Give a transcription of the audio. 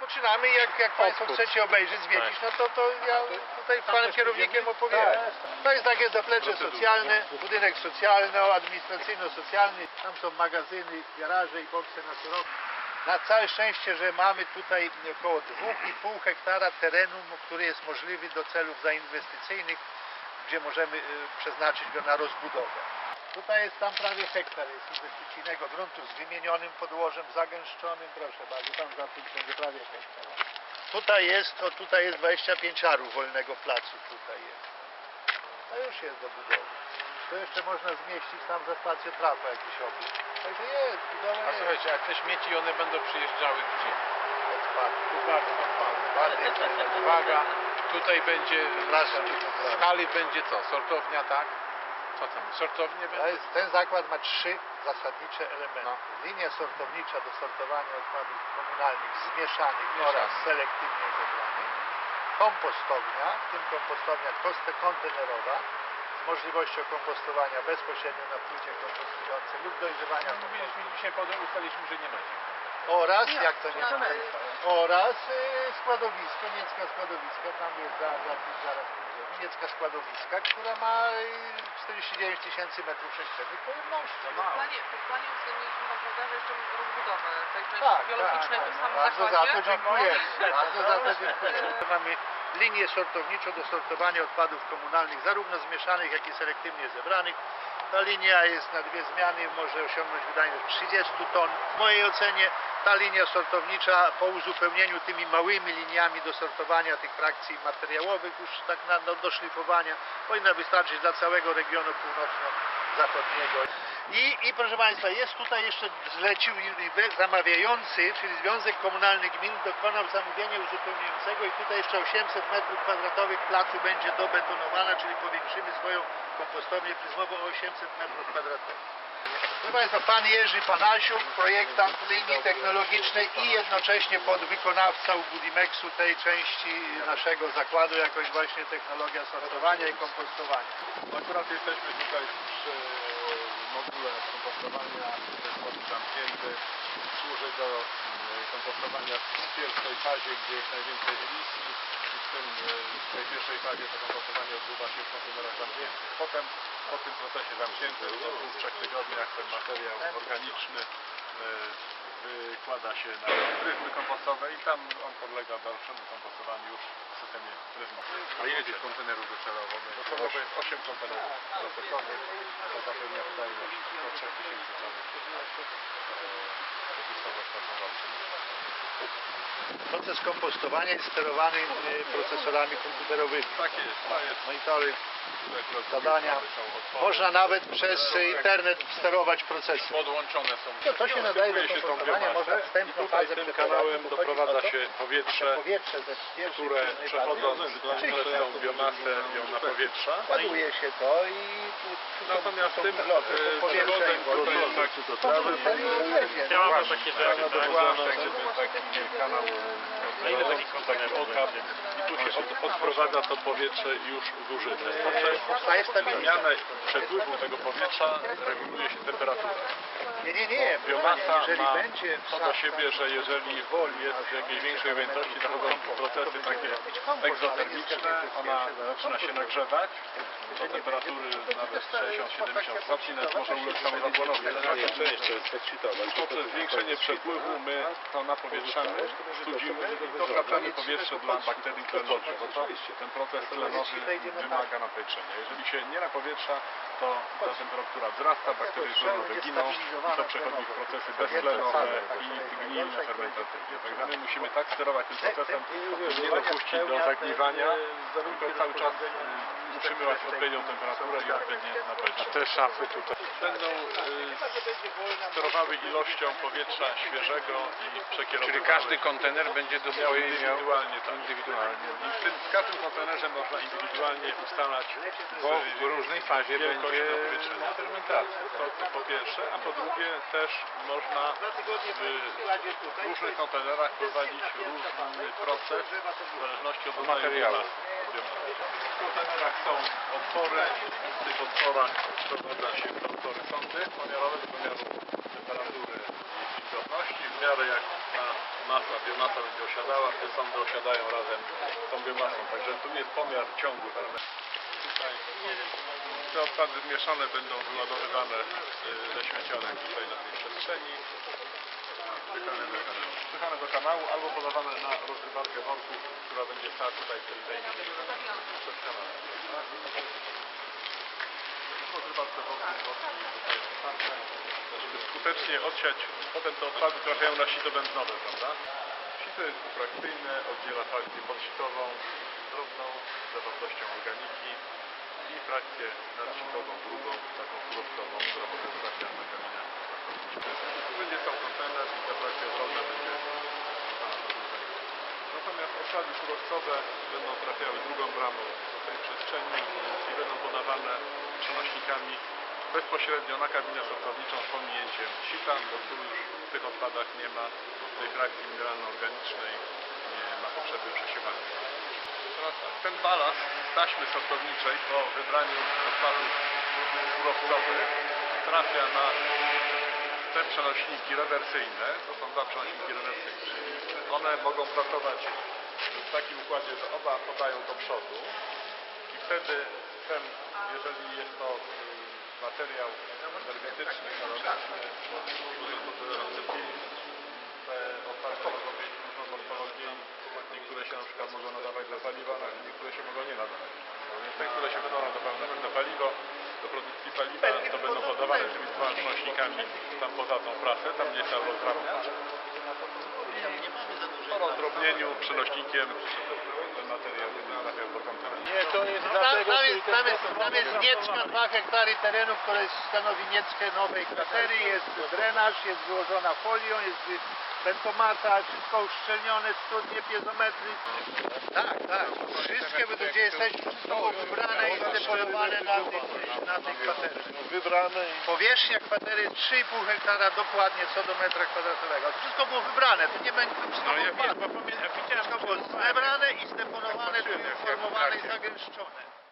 Rozpoczynamy, jak, jak Państwo chcecie obejrzeć, zwiedzić, no to, to ja tutaj z Panem kierownikiem opowiem. To jest takie zaplecze socjalne, budynek socjalno-administracyjno-socjalny. Tam są magazyny, garaże i bokse na surowce. Na całe szczęście, że mamy tutaj około 2,5 hektara terenu, który jest możliwy do celów zainwestycyjnych, gdzie możemy y, przeznaczyć go na rozbudowę. Tutaj jest tam prawie hektar jest inwestycyjnego gruntu z wymienionym podłożem, zagęszczonym, proszę bardzo, tam za tym będzie prawie hektar. Tutaj jest, to tutaj jest 25 arów wolnego placu, tutaj jest. To już jest do budowy. To jeszcze można zmieścić tam za stację trafa jakiś obiekt. Także jest, budowa A jest. słuchajcie, a te śmieci one będą przyjeżdżały gdzie? Odpady. Uwaga, Odpady. uwaga, tutaj będzie, w skali będzie co? Sortownia, tak? Co tam? Sortownie To będzie? jest, ten zakład ma trzy zasadnicze elementy. No. Linia sortownicza do sortowania odpadów komunalnych zmieszanych Mieszanych. oraz selektywnie zebranych. Kompostownia, w tym kompostownia koste kontenerowa z możliwością kompostowania bezpośrednio na płycie kompostującej lub dojrzewania No, Mówiliśmy dzisiaj, potem ustaliliśmy, że nie macie. oraz, jak to nie ma, oraz y, składowisko, niecka składowiska, tam jest za, za zaraz pójdziemy, niecka składowiska, która ma y, 49 tysięcy metrów sześciennych pojemności. Za W mało. planie, w planie uwzględniliśmy tam, prawda, że jeszcze rozbudowę tej części Tak, biologicznej tak, w tym samym Bardzo za zakładzie. to dziękuję. No. Bardzo za to dziękuję. Mamy linię sortowniczą do sortowania odpadów komunalnych, zarówno zmieszanych, jak i selektywnie zebranych. Ta linia jest na dwie zmiany, może osiągnąć wydajność 30 ton. W mojej ocenie ta linia sortownicza po uzupełnieniu tymi małymi liniami do sortowania tych frakcji materiałowych już tak na, do, do szlifowania powinna wystarczyć dla całego regionu północno-zachodniego. I, I proszę Państwa, jest tutaj jeszcze zlecił zamawiający, czyli Związek Komunalny Gmin dokonał zamówienia uzupełniającego i tutaj jeszcze 800 metrów kwadratowych placu będzie dobetonowana, czyli powiększymy swoją kompostownię pryzmową o 800 metrów kwadratowych. Proszę Państwa, Pan Jerzy Panasiuk, projektant linii technologicznej i jednocześnie podwykonawca u Budimexu tej części naszego zakładu, jako jest właśnie technologia sortowania i kompostowania. Akurat jesteśmy tutaj przy module kompostowania, modul zamknięty. Służy do mm, kompostowania w pierwszej fazie, gdzie jest najwięcej emisji i w, tym, e, w tej pierwszej fazie to kompostowanie odbywa się w kontenerach zamkniętych. Potem po tym procesie zamkniętym po dwóch, trzech tygodniach ten materiał organiczny e, wykłada się na pryzmy kompostowe i tam on podlega dalszemu kompostowaniu już w systemie pryzmy. A ile tych kontenerów docelowo? Docelowo jest 8 kontenerów procesowych, to zapewnia wydajność do 3000 ton roczną. Proces kompostowania jest sterowany y, procesorami komputerowymi. Tak jest, to jest Monitory, zadania. Można nawet przez y, internet sterować procesy. Podłączone są. To, to się nadaje do kompostowania, można i wstępną tutaj fazę tym kanałem doprowadza to, się powietrze, powietrze ze które przechodząc przez tą biomasę ją na powietrza. ładuje się to i Natomiast tym wloty, powietrze przewodem, i który woda. jest Powrót, i jedzie. Ja mam takie rzeczy, tak, tak, taki kanał Na ile taki kontener okap i tu się od, odprowadza to powietrze już zużyte. Poprzez zmianę przepływu tego powietrza reguluje się temperatura. Nie, nie, nie. Biomasa Jeżeli ma będzie to do siebie, że jeżeli jest w jakiejś większej objętości zachodzą procesy takie egzotermiczne, ona zaczyna się nagrzewać do temperatury nawet 60-70 stopni, nawet może ulec samozapłonowi. Poprzez zwiększenie przepływu my to napowietrzamy, studzimy i dokraczamy powietrze dla bakterii tlenowych, bo to, ten proces tlenowy wymaga napowietrzenia. Jeżeli się nie napowietrza, to ta temperatura wzrasta, bakterie tlenowe giną. i to przechodzi w procesy beztlenowe i gnilne, fermentatywne. Także my musimy tak sterować tym procesem, żeby nie dopuścić do zagniwania, tylko cały czas y, utrzymywać odpowiednią temperaturę i odpowiednie napowietrzenie. Te szafy tutaj. Będą y, sterowały ilością powietrza świeżego i przekierowywały. Czyli każdy kontener będzie do swojej indywidualnie, tak. indywidualnie. I w, tym, w każdym kontenerze można indywidualnie ustalać Bo w różnej fazie będzie fermentacja. To, to po pierwsze, a po drugie też można w, różnych kontenerach prowadzić różny proces w zależności od materiału. W kontenerach są otwory, w tych otworach wprowadza się trantory sądy pomiarowe do pomiaru temperatury i wilgotności. W miarę jak ta masa, biomasa będzie osiadała sądy osiadają razem z tą biomasą, także tu jest pomiar ciągu. Tutaj te odpady mieszane będą wyładowywane y, ze śmiecianek tutaj na tej przestrzeni. Wpychane do kanału. Do albo podawane na rozrywarkę worków, która będzie stała tutaj w tej przed kanałem. Rozrywarce worków, żeby skutecznie odsiać. Potem te odpady trafiają na sito benzynowe, prawda? Sito jest dwufrakcyjne, oddziela frakcję podsitową, drobną, zawartością i frakcję nadsitową, grubą, taką surowcową, która potem trafia na kamieniach. Tu będzie stał kontener i ta frakcja drobna będzie. Natomiast odpady surowcowe będą trafiały drugą bramą do tej przestrzeni i będą podawane przenośnikami bezpośrednio na kabinę sortowniczą z pominięciem sita, bo tu już w tych odpadach nie ma tej frakcji mineralno-organicznej, nie ma potrzeby przesiewania. Teraz tak, ten balast z taśmy sortowniczej po wybraniu odpadów surowcowych trafia na te przenośniki rewersyjne, to są dwa przenośniki rewersyjne. One mogą pracować w takim układzie, że oba podają do przodu i wtedy ten, jeżeli jest to y, materiał energetyczny, kaloryczny, te odpady mogą mieć różną morfologię i niektóre się na przykład mogą nadawać do paliwa, a niektóre się mogą nie nadawać. Więc te, które się będą nadawały na pewno paliwo, do produkcji paliwa, to będą podawane tymi dwoma przenośnikami tam poza tą prasę, tam gdzie ta rozdrabniacz. I po rozdrobnieniu przenośnikiem ten materiał będzie trafiał do kontenera. Nie, to jest Tam, dlatego, tam, jest, tam, jest, tam jest niecka, 2 hektary terenu, które stanowi nieckę nowej kwatery, jest drenaż, jest wyłożona folią, jest bentomata, wszystko uszczelnione, studnie, piezometry. Tak, tak, wszystkie według gdzie jesteśmy, wszystko było wybrane i zdeponowane na tej, na tej kwaterze. Wybrane Powierzchnia kwatery 3,5 hektara dokładnie co do metra kwadratowego. To wszystko było wybrane, to nie będzie wszystko No ja wiem, bo pamiętam, widziałem wszystko było zebrane i zdeponowane, tu informowane i zagęszczone.